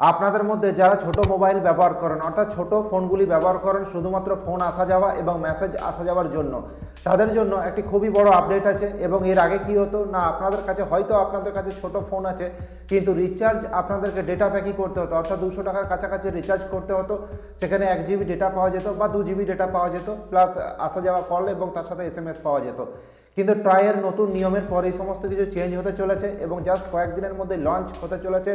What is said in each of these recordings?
আপনাদের মধ্যে যারা ছোট মোবাইল ব্যবহার করেন, অর্থাৎ ছোট ফোনগুলি ব্যবহার করেন শুধুমাত্র ফোন আসা যাওয়া এবং মেসেজ আসা যাওয়ার জন্য, তাদের জন্য একটি খুবই বড় আপডেট আছে এবং এর আগে কি হতো? না, আপনাদের কাছে হয়তো আপনাদের কাছে ছোট ফোন আছে, কিন্তু রিচার্জ আপনাদেরকে ডেটা প্যাকই করতে হতো, অর্থাৎ দুশো টাকার কাছাকাছি রিচার্জ করতে হতো, সেখানে এক জিবি ডেটা পাওয়া যেত বা দু জিবি ডেটা পাওয়া যেত, প্লাস আসা যাওয়া কল এবং তার সাথে এস পাওয়া যেত। কিন্তু ট্রায়ের নতুন নিয়মের পর এই সমস্ত কিছু চেঞ্জ হতে চলেছে এবং জাস্ট কয়েকদিনের মধ্যে লঞ্চ হতে চলেছে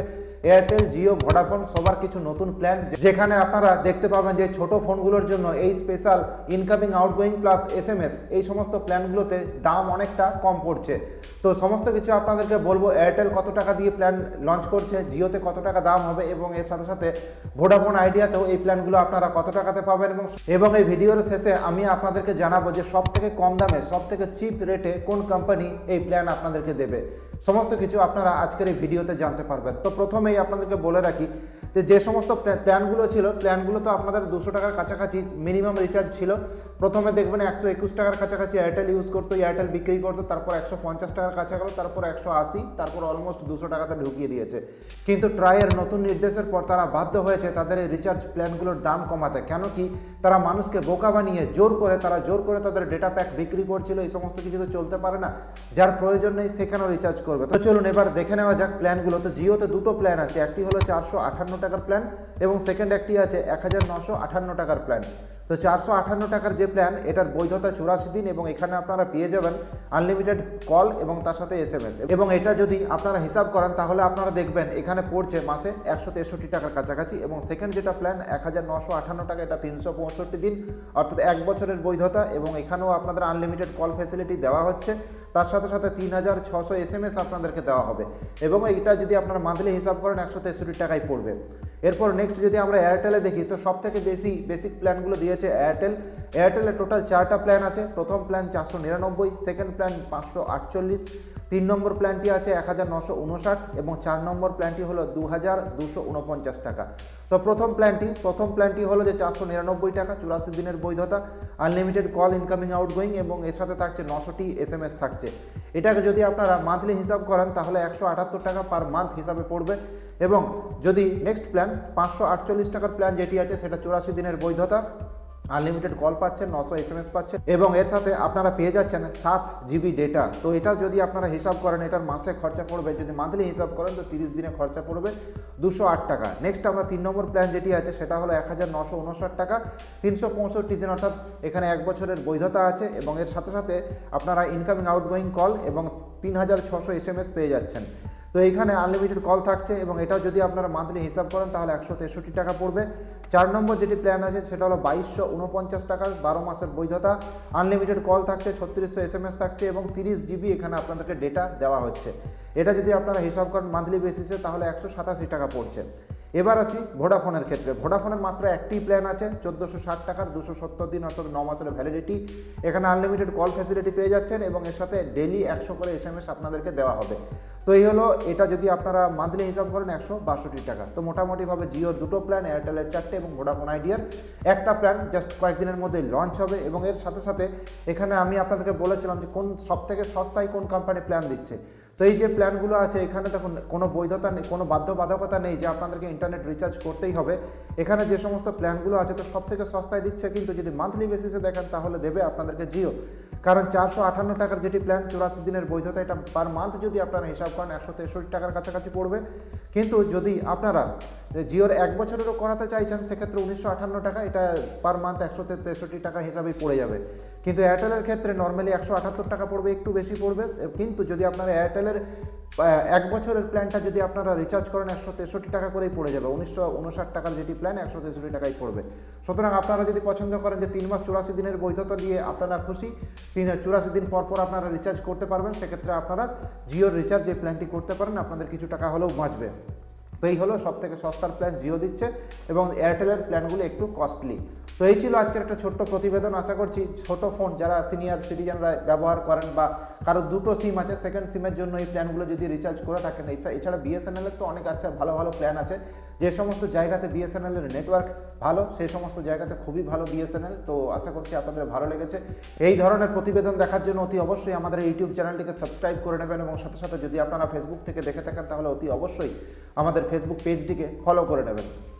এয়ারটেল জিও ভোডাফোন সবার কিছু নতুন প্ল্যান যেখানে আপনারা দেখতে পাবেন যে ছোট ফোনগুলোর জন্য এই special incoming outgoing plus S M S এই সমস্ত প্ল্যানগুলোতে দাম অনেকটা কম পড়ছে। তো সমস্ত কিছু আপনাদেরকে বলব এয়ারটেল কত টাকা দিয়ে প্ল্যান লঞ্চ করছে জিওতে কত টাকা দাম হবে এবং এর সাথে সাথে ভোডাফোন আইডিয়াতেও এই প্ল্যানগুলো আপনারা কত টাকাতে পাবেন এবং এবং এই ভিডিওর শেষে আমি আপনাদেরকে জানাব যে সব থেকে কম দামে সব থেকে চিপ রেটে কোন কোম্পানি এই প্ল্যান আপনাদেরকে দেবে? সমস্ত কিছু আপনারা আজকের এই ভিডিওতে জানতে পারবেন। তো প্রথমেই আপনাদেরকে বলে রাখি যে যে সমস্ত প্ল্যা- প্ল্যানগুলো ছিল, প্ল্যানগুলো তো আপনাদের দুশো টাকার কাছাকাছি মিনিমাম রিচার্জ ছিল। প্রথমে দেখবেন একশো একুশ টাকার কাছাকাছি এয়ারটেল ইউজ করতো এয়ারটেল বিক্রি করতো, তারপর একশো পঞ্চাশ টাকার কাছে গেলো তারপর একশো আশি, তারপর অলমোস্ট দুশো টাকাতে ঢুকিয়ে দিয়েছে। কিন্তু ট্রায়ের নতুন নির্দেশের পর তারা বাধ্য হয়েছে তাদের এই রিচার্জ প্ল্যানগুলোর দাম কমাতে। কেন কি তারা মানুষকে বোকা বানিয়ে জোর করে, তারা জোর করে তাদের ডেটা প্যাক বিক্রি করছিল, এই সমস্ত কিছু তো চলতে পারে না, যার প্রয়োজন নেই সেখানেও রিচার্জ করবে। তো চলুন এবার দেখে নেওয়া যাক প্ল্যানগুলো তো জিওতে দুটো প্ল্যান আছে, একটি হলো চারশো আটান্ন টাকার প্ল্যান এবং সেকেন্ড একটি আছে এক হাজার টাকার প্ল্যান তো চারশো আটান্ন টাকার যে প্ল্যান এটার বৈধতা চুরাশি দিন এবং এখানে আপনারা পেয়ে যাবেন আনলিমিটেড কল এবং তার সাথে এস এম এস এবং এটা যদি আপনারা হিসাব করেন, তাহলে আপনারা দেখবেন এখানে পড়ছে মাসে একশো তেষট্টি টাকার কাছাকাছি এবং সেকেন্ড যেটা প্ল্যান এক হাজার নশো আটান্ন টাকা, এটা তিনশো পঁয়ষট্টি দিন, অর্থাৎ এক বছরের বৈধতা এবং এখানেও আপনাদের আনলিমিটেড কল ফেসিলিটি দেওয়া হচ্ছে। তার সাথে সাথে তিন হাজার ছশো এস এম এস আপনাদেরকে দেওয়া হবে। এবং এটা যদি আপনারা মান্থলি হিসাব করেন, একশো তেষট্টি টাকায় পড়বে। এরপর নেক্সট যদি আমরা এয়ারটেলে দেখি, তো সব থেকে বেশি বেসিক প্ল্যানগুলো দিয়েছে এয়ারটেল এয়ারটেলের টোটাল চারটা প্ল্যান আছে। প্রথম প্ল্যান চারশো নিরানব্বই সেকেন্ড প্ল্যান পাঁচশো আটচল্লিশ, তিন নম্বর প্ল্যানটি আছে এক হাজার নশো উনষাট এবং চার নম্বর প্ল্যানটি হলো দু হাজার দুশো উনপঞ্চাশ টাকা। তো প্রথম প্ল্যানটি প্রথম প্ল্যানটি হলো যে চারশো নিরানব্বই টাকা, চুরাশি দিনের বৈধতা আনলিমিটেড কল ইনকামিং আউটগোয়িং এবং এর সাথে থাকছে নশোটি এস এম এস থাকছে। এটাকে যদি আপনারা মান্থলি হিসাব করেন, তাহলে একশো আটাত্তর টাকা পার মান্থ হিসাবে পড়বে। এবং যদি নেক্সট প্ল্যান পাঁচশো আটচল্লিশ টাকার প্ল্যান যেটি আছে, সেটা চুরাশি দিনের বৈধতা আনলিমিটেড কল পাচ্ছেন, নশো এস এম এস পাচ্ছেন, এবং এর সাথে আপনারা পেয়ে যাচ্ছেন সাত জিবি ডেটা তো এটা যদি আপনারা হিসাব করেন, এটার মাসে খরচা পড়বে, যদি মান্থলি হিসাব করেন, তো তিরিশ দিনে খরচা পড়বে দুশো আট টাকা। নেক্সট আমরা তিন নম্বর প্ল্যান যেটি আছে, সেটা হলো এক হাজার নশো উনষাট টাকা। তিনশো পঁয়ষট্টি দিন অর্থাৎ এখানে এক বছরের বৈধতা আছে, এবং এর সাথে সাথে আপনারা ইনকামিং আউটগোয়িং কল এবং তিন হাজার ছশো এস এম এস পেয়ে যাচ্ছেন। তো এইখানে আনলিমিটেড কল থাকছে এবং এটাও যদি আপনারা মান্থলি হিসাব করেন, তাহলে একশো তেষট্টি টাকা পড়বে। চার নম্বর যেটি প্ল্যান আছে, সেটা হলো বাইশশো উনপঞ্চাশ টাকার বারো মাসের বৈধতা। আনলিমিটেড কল থাকছে, ছত্রিশশো এস এম এস থাকছে এবং তিরিশ জিবি এখানে আপনাদেরকে ডেটা দেওয়া হচ্ছে। এটা যদি আপনারা হিসাব করেন মান্থলি বেসিসে তাহলে একশো সাতাশি টাকা পড়ছে। এবার আসি ভোডাফোনের ক্ষেত্রে। ভোডাফোনের মাত্র একটি প্ল্যান আছে, চোদ্দোশো ষাট টাকার, দুশো সত্তর দিন অর্থাৎ ন মাসের ভ্যালিডিটি এখানে আনলিমিটেড কল ফ্যাসিলিটি পেয়ে যাচ্ছেন এবং এর সাথে ডেলি একশো করে এস এম এস আপনাদেরকে দেওয়া হবে। তো এই হলো, এটা যদি আপনারা মান্থলি হিসাব করেন একশো বাষট্টি টাকা। তো মোটামুটিভাবে জিওর দুটো প্ল্যান এয়ারটেলের চারটে এবং ভোডাফোন আইডিয়ার একটা প্ল্যান জাস্ট কয়েকদিনের মধ্যে লঞ্চ হবে এবং এর সাথে সাথে এখানে আমি আপনাদেরকে বলেছিলাম যে কোন সব থেকে সস্তায় কোন কোম্পানি প্ল্যান দিচ্ছে। তো এই যে প্ল্যানগুলো আছে, এখানে দেখুন, কোনো বৈধতা নেই, কোনো বাধ্যবাধকতা নেই যে আপনাদেরকে ইন্টারনেট রিচার্জ করতেই হবে। এখানে যে সমস্ত প্ল্যানগুলো আছে, তো সব থেকে সস্তায় দিচ্ছে কিন্তু যদি মান্থলি বেসিসে দেখেন, তাহলে দেবে আপনাদেরকে জিও। কারণ চারশো আঠান্ন টাকার যেটি প্ল্যান চুরাশি দিনের বৈধতা, এটা পার মান্থ যদি আপনারা হিসাব করেন, একশো তেষট্টি টাকার কাছাকাছি পড়বে। কিন্তু যদি আপনারা জিওর এক বছরেরও করাতে চাইছেন, সেক্ষেত্রে উনিশশো আটান্ন টাকা, এটা পার মান্থ একশো তেষট্টি টাকা হিসাবেই পড়ে যাবে। কিন্তু এয়ারটেলের ক্ষেত্রে নর্মালি একশো আটাত্তর টাকা পড়বে, একটু বেশি পড়বে। কিন্তু যদি আপনারা এয়ারটেলের এক বছরের প্ল্যানটা যদি আপনারা রিচার্জ করেন, একশো তেষট্টি টাকা করেই পড়ে যাবে। উনিশশো উনষাট টাকার যেটি প্ল্যান একশো তেষট্টি টাকাই পড়বে। সুতরাং আপনারা যদি পছন্দ করেন যে তিন মাস চুরাশি দিনের বৈধতা দিয়ে আপনারা খুশি, তিন চুরাশি দিন পর পর আপনারা রিচার্জ করতে পারবেন, সেক্ষেত্রে আপনারা জিওর রিচার্জ এই প্ল্যানটি করতে পারেন, আপনাদের কিছু টাকা হলেও বাঁচবে। তো এই হলো সব থেকে সস্তার প্ল্যান জিও দিচ্ছে এবং এয়ারটেলের প্ল্যানগুলো একটু কস্টলি তো এই ছিল আজকের একটা ছোট্ট প্রতিবেদন। আশা করছি ছোট ফোন যারা সিনিয়র সিটিজেনরা ব্যবহার করেন বা কারও দুটো সিম আছে সেকেন্ড সিমের জন্য এই প্ল্যানগুলো যদি রিচার্জ করে থাকেন, এছা- এছাড়া বিএসএনএলের তো অনেক আচ্ছা ভালো ভালো প্ল্যান আছে। যে সমস্ত জায়গাতে বিএসএনএল এর নেটওয়ার্ক ভালো, সেই সমস্ত জায়গাতে খুবই ভালো বিএসএনএল তো আশা করছি আপনাদের ভালো লেগেছে। এই ধরনের প্রতিবেদন দেখার জন্য অতি অবশ্যই আমাদের ইউটিউব চ্যানেলটিকে সাবস্ক্রাইব করে নেবেন এবং সাথে সাথে যদি আপনারা ফেসবুক থেকে দেখে থাকেন, তাহলে অতি অবশ্যই আমাদের ফেসবুক পেজটিকে ফলো করে নেবেন।